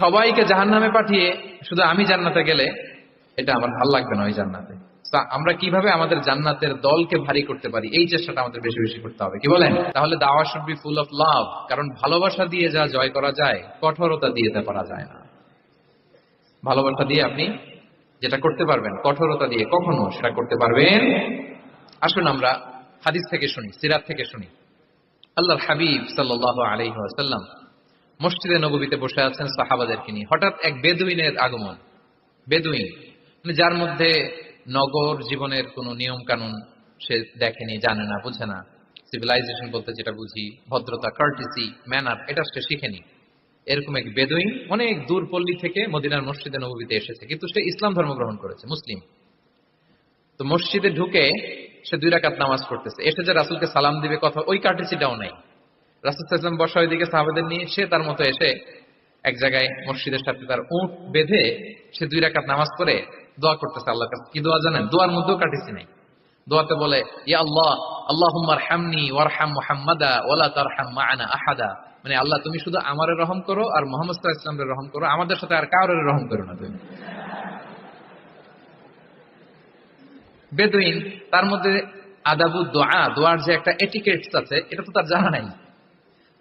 সবাইকে জাহান নামে পাঠিয়ে শুধু আমি জান্নাতে গেলে এটা আমার ভালো লাগবে না ওই জান্নাতে। আমরা কীভাবে আমাদের জান্নাতের দলকে ভারী করতে পারি? এই চেষ্টাটা আমাদের বেশি বেশি করতে হবে। কি বলেন? তাহলে দাওয়া should be full of love কারণ ভালোবাসা দিয়ে যা জয় করা যায়, কঠোরতা দিয়ে তা করা যায় না। ভালোবাসা দিয়ে আপনি যেটা করতে পারবেন, কঠোরতা দিয়ে কখনো সেটা করতে পারবেন। আসুন আমরা হাদিস থেকে শুনি, সিরাত থেকে শুনি। আল্লাহর হাবিব সাল্লাহ আলহিহাসাল্লাম মসজিদে নবীতে বসে আছেন সাহাবাদেরকে নিয়ে। হঠাৎ এক বেদুইনের আগমন। বেদুইন মানে যার মধ্যে নগর জীবনের কোনো নিয়ম কানুন সে দেখেনি, জানে না, বুঝে না। সিভিলাইজেশন বলতে যেটা বুঝি, ভদ্রতা কার্টিসি ম্যানার এটা সে শিখেনি। এরকম এক বেদুইন অনেক দূর পল্লী থেকে মদিনার মসজিদে নবীতে এসেছে, কিন্তু সে ইসলাম ধর্ম গ্রহণ করেছে, মুসলিম। তো মসজিদে ঢুকে সে দুই রাকাত নামাজ পড়তেছে। এসে যে রাসুলকে সালাম দিবে কথা, ওই কার্টিসিটাও নাই। ইসলাম বসা ওইদিকে সাহাবাদের নিয়ে সে তার মতো এসে এক জায়গায় মসজিদের সাথে তার উঁট বেঁধে সে দুই রাকাত নামাজ পড়ে দোয়া করতেছে আল্লাহর কাছে। কি দোয়া জানেন? দোয়ার মধ্যেও কাটিসি নাই। দোয়াতে বলে, ইয়া আল্লাহ আল্লাহুম্মার হামনি ওয়ারহাম মুহাম্মাদা তারহাম মা'ানা আহাদা। মানে আল্লাহ, তুমি শুধু আমারে রহম করো আর মোহাম্মদ আলাইহি রহম করো, আমাদের সাথে আর কাউরে রহম করো না তুমি। বেদুইন তার মধ্যে আদাবু দোয়া দোয়ার যে একটা এটিকেটস আছে, এটা তো তার জানা নাই।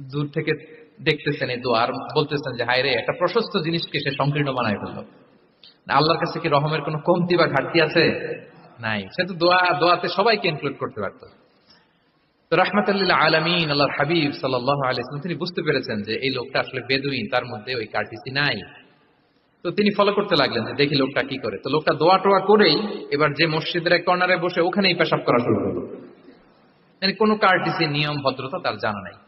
দূর থেকে দেখতেছেন এই দোয়া আর বলতেছেন যে হায় রে একটা প্রশস্ত জিনিসকে সে সংকীর্ণ বানায় ফেলল। আল্লাহর কাছে কি রহমের কোনো কমতি বা ঘাটতি আছে? নাই। সে তো দোয়া, দোয়াতে সবাইকে ইনক্লুড করতে পারত। তো রহমতুল্লাহ আলমিন, আল্লাহর হাবিব সাল্লাহ আলাইসলাম তিনি বুঝতে পেরেছেন যে এই লোকটা আসলে বেদুইন, তার মধ্যে ওই কার্টিসি নাই। তো তিনি ফলো করতে লাগলেন যে, দেখি লোকটা কি করে। তো লোকটা দোয়া টোয়া করেই এবার যে মসজিদের এক কর্নারে বসে ওখানেই পেশাব করা শুরু করল। মানে কোনো কার্টিসি, নিয়ম, ভদ্রতা তার জানা নাই।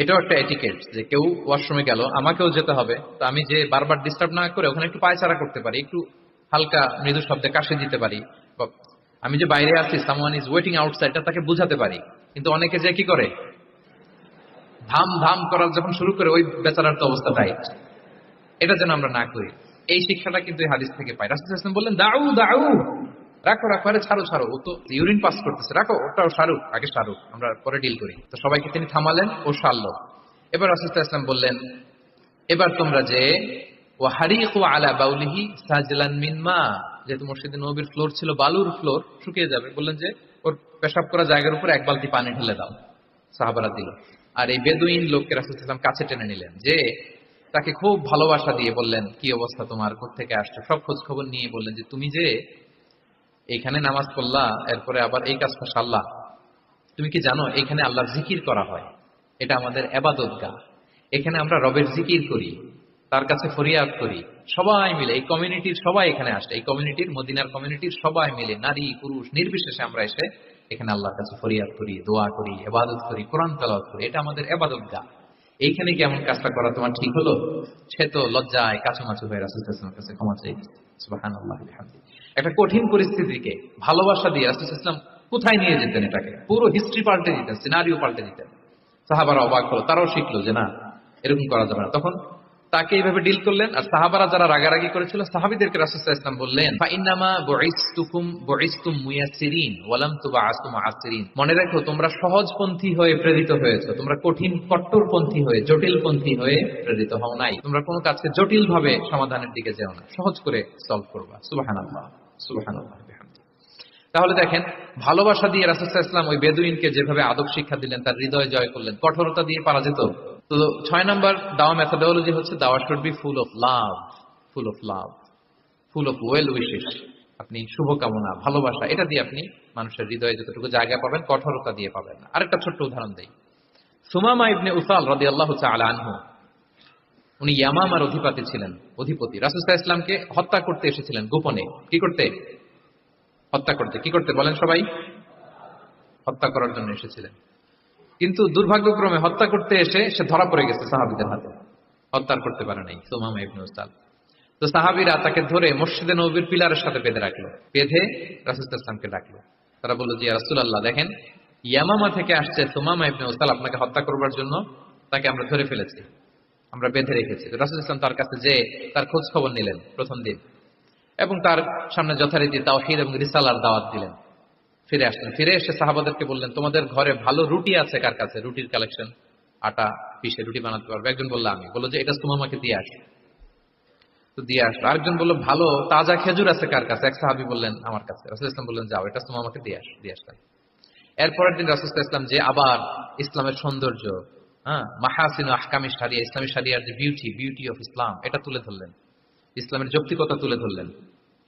এটাও একটা এটিকেট যে কেউ ওয়াশরুমে গেল, আমাকেও যেতে হবে। তো আমি যে বারবার ডিস্টার্ব না করে ওখানে একটু পায়চারা করতে পারি, একটু হালকা মৃদু শব্দে কাশে দিতে পারি। আমি যে বাইরে আছি সামওয়ান ইজ ওয়েটিং আউটসাইড তাকে বুঝাতে পারি। কিন্তু অনেকে যে কি করে? ধাম ধাম করার যখন শুরু করে, ওই বেচারার তো অবস্থা টাইট এটা যেন আমরা না করি। এই শিক্ষাটা কিন্তু হাদিস থেকে পাই। রাসুল বললেন, দাউ দাউ। রাখো রাখো, আরে ছাড়ো ছাড়ো। ও তো ইউরিন পাস করতেছে। রাখো, ওটাও সারুক, আগে সারুক, আমরা পরে ডিল করি। তো সবাইকে তিনি থামালেন, ও সারলো। এবার রাসুল ইসলাম বললেন, এবার তোমরা যে ও হারিক ও আলা বাউলিহি সাজলান মিনমা যেহেতু মসজিদে নবীর ফ্লোর ছিল, বালুর ফ্লোর, শুকিয়ে যাবে। বললেন যে, ওর পেশাব করা জায়গার উপর এক বালতি পানি ঢেলে দাও। সাহাবারা দিল। আর এই বেদুইন লোককে রাসুল ইসলাম কাছে টেনে নিলেন যে, তাকে খুব ভালোবাসা দিয়ে বললেন, কি অবস্থা তোমার? থেকে আসছো? সব খোঁজ খবর নিয়ে বললেন যে, তুমি যে এইখানে নামাজ পড়লা, এরপরে আবার এই কাজটা সারলা। তুমি কি জানো, এখানে আল্লাহর জিকির করা হয়। এটা আমাদের এবাদত গা। এখানে আমরা রবের জিকির করি, তার কাছে ফরিয়াদ করি, সবাই মিলে, এই কমিউনিটির সবাই এখানে আসে। এই কমিউনিটির মদিনার কমিউনিটির সবাই মিলে, নারী, পুরুষ, নির্বিশেষে আমরা এসে এখানে আল্লাহর কাছে ফরিয়াদ করি, দোয়া করি এবাদত করি, কোরআন তালাত করি। এটা আমাদের এবাদত গা। এইখানে কি এমন কাজটা করা তোমার ঠিক হলো? সে তো লজ্জায় কাছামাছু হয়ে রাসুলের কাছে ক্ষমা চাই একটা কঠিন পরিস্থিতিকে ভালোবাসা দিয়ে রাসুল ইসলাম কোথায় নিয়ে যেতেন এটাকে? পুরো হিস্ট্রি পাল্টে দিতেন সিনারিও পাল্টে দিতেন। সাহাবারা অবাক হলো, তারাও শিখলো যে না, এরকম করা যাবে না। তখন তাকে এইভাবে ডিল করলেন। আর সাহাবারা যারা রাগারাগি করেছিল, সাহাবিদেরকে রাসুল ইসলাম বললেন মনে রাখো, তোমরা সহজপন্থী হয়ে প্রেরিত হয়েছে। তোমরা কঠিন কট্টরপন্থী হয়ে, জটিলপন্থী হয়ে প্রেরিত হও নাই। তোমরা কোনো কাজকে জটিল ভাবে সমাধানের দিকে যেও না। সহজ করে সলভ করবা। সুবাহান আল্লাহ সুবাহান আল্লাহ তাহলে দেখেন, ভালোবাসা দিয়ে রাসুল্লাহ ইসলাম ওই বেদুইনকে যেভাবে আদব শিক্ষা দিলেন, তার হৃদয় জয় করলেন, কঠোরতা দিয়ে পারা যেত? তো ছয় নম্বর দাওয়া মেথোডোলজি হচ্ছে দাওয়া should be full of love full of love full of well wishes আপনি শুভকামনা, ভালোবাসা, এটা দিয়ে আপনি মানুষের হৃদয়ে যতটুকু জায়গা পাবেন, কঠোরতা দিয়ে পাবেন আরেকটা ছোট্ট উদাহরণ দেই। সুমামা ইবনে উসাল রদি আল্লাহ আনহু, উনি ইয়ামামার অধিপতি ছিলেন, অধিপতি। রাসুস্তা ইসলামকে হত্যা করতে এসেছিলেন গোপনে। কি করতে? হত্যা করতে। কি করতে বলেন সবাই? হত্যা করার জন্য এসেছিলেন। কিন্তু দুর্ভাগ্যক্রমে হত্যা করতে এসে সে ধরা পড়ে গেছে সাহাবিদের হাতে। হত্যা করতে পারে নাই, সোমামা ইবনে তো সাহাবিরা তাকে ধরে মসজিদে নবীর পিলারের সাথে বেঁধে রাখল, বেঁধে রাসুস্তা ইসলামকে ডাকলো। তারা বলল যে রাসুল্লাহ দেখেন, ইয়ামামা থেকে আসছে সোমামা ইবনে উস্তাল আপনাকে হত্যা করবার জন্য, তাকে আমরা ধরে ফেলেছি, আমরা বেঁধে রেখেছি। রাসুল ইসলাম তার কাছে যে তার খোঁজ খবর নিলেন প্রথম দিন, এবং তার সামনে যথারীতি তাওহিদ এবং রিসালার দাওয়াত দিলেন। ফিরে আসলেন। ফিরে এসে সাহাবাদেরকে বললেন, তোমাদের ঘরে ভালো রুটি আছে কার কাছে? রুটির কালেকশন আটা, পিসে রুটি বানাতে পারবে? একজন বলল, আমি। বলল যে, এটা সুমামাকে দিয়ে আসো। তো দিয়ে আসলো। আরেকজন বলল, ভালো, তাজা খেজুর আছে কার কাছে? এক সাহাবি বললেন, আমার কাছে। রাসুল ইসলাম বললেন, যাও, এটা সুমামাকে দিয়ে আস, দিয়ে আসলেন এরপরের দিন রাসুল ইসলাম যে আবার ইসলামের সৌন্দর্য হ্যাঁ মাহাসিন আহকামি সারিয়া ইসলামী সারিয়ার যে বিউটি বিউটি অফ ইসলাম এটা তুলে ধরলেন। ইসলামের যৌক্তিকতা তুলে ধরলেন।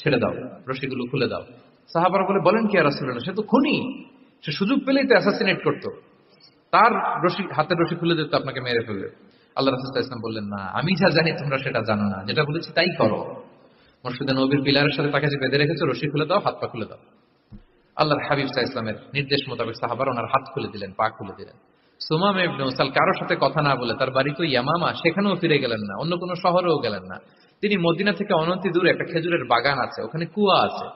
ছেড়ে দাও রশিগুলো খুলে দাও। সাহাবার বলে, বলেন কি আর রাসুল্লাহ সে তো খুনি। সে সুযোগ পেলেই তো অ্যাসাসিনেট করতো। তার রশি, হাতের রশি খুলে দিত আপনাকে মেরে ফেলবে। আল্লাহ রাসুল ইসলাম বললেন, না, আমি যা জানি তোমরা সেটা জানো না। যেটা বলেছি তাই করো। মসজিদে নবীর পিলারের সাথে তাকে যে বেঁধে রেখেছো, রশি খুলে দাও, হাত পা খুলে দাও। আল্লাহর হাবিব সাহা ইসলামের নির্দেশ মোতাবেক সাহাবার ওনার হাত খুলে দিলেন, পা খুলে দিলেন। সুমাম ইবনে উসাল কারোর সাথে কথা না বলে তার বাড়ি তো ইয়ামামা, সেখানেও ফিরে গেলেন না, অন্য কোনো শহরেও গেলেন না। তিনি মদিনা থেকে অনতি দূরে একটা খেজুরের বাগান আছে, ওখানে কুয়া আছে।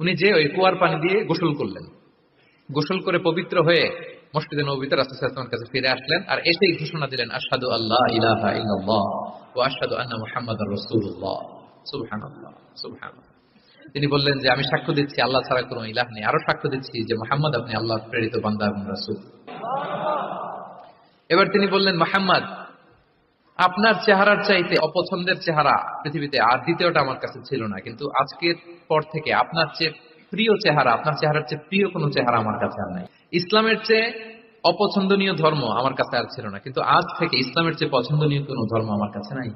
উনি যে ওই কুয়ার পানি দিয়ে গোসল করলেন। গোসল করে পবিত্র হয়ে মসজিদে নবীতে রাসুলের কাছে ফিরে আসলেন আর এসেই ঘোষণা দিলেন আসাদু আল্লাহ ইলাহা ইল্লাল্লাহ ও আসাদু আন্না মুহাম্মদ রাসূলুল্লাহ। সুবহানাল্লাহ সুবহানাল্লাহ। তিনি বললেন যে, আমি সাক্ষ্য দিচ্ছি, আল্লাহ ছাড়া কোনো ইলাহ নেই। আরও সাক্ষ্য দিচ্ছি যে, মোহাম্মদ আপনি আল্লাহ প্রেরিত বান্দা এবং রাসূল। এবার তিনি বললেন, মোহাম্মদ আপনার চেহারার চাইতে অপছন্দের চেহারা পৃথিবীতে আর দ্বিতীয়টা আমার কাছে ছিল না। কিন্তু আজকের পর থেকে আপনার চেয়ে প্রিয় চেহারা, আপনার চেহারার চেয়ে প্রিয় কোনো চেহারা আমার কাছে আর নাই। ইসলামের চেয়ে অপছন্দনীয় ধর্ম আমার কাছে আর ছিল না। কিন্তু আজ থেকে ইসলামের চেয়ে পছন্দনীয় কোনো ধর্ম আমার কাছে নাই।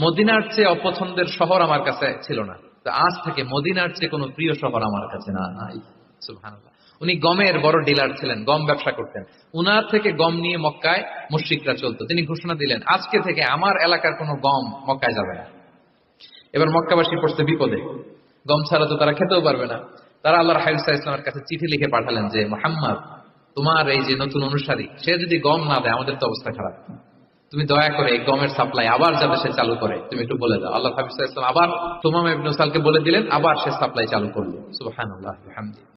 মদিনার চেয়ে অপছন্দের শহর আমার কাছে ছিল না। আজ থেকে মদিনার চেয়ে কোনো প্রিয় শহর আমার কাছে না, নাই। সুবহানাল্লাহ। উনি গমের বড় ডিলার ছিলেন, গম ব্যবসা করতেন। উনার থেকে গম নিয়ে মক্কায় মুশ্রিকরা চলতো। তিনি ঘোষণা দিলেন, আজকে থেকে আমার এলাকার কোনো গম মক্কায় যাবে না। এবার মক্কাবাসী পড়ছে বিপদে। গম ছাড়া তো তারা খেতেও পারবে না। তারা আল্লাহর হাইসা ইসলামের কাছে চিঠি লিখে পাঠালেন যে, মোহাম্মদ, তোমার এই যে নতুন অনুসারী, সে যদি গম না দেয়, আমাদের তো অবস্থা খারাপ। তুমি দয়া করে এই গমের সাপ্লাই আবার যাতে সে চালু করে। তুমি একটু বলে দাও। আল্লাহ হাফিজ ইসলাম আবার তোমাম ইবনুসালকে বলে দিলেন, আবার সে সাপ্লাই চালু করল। সুবাহ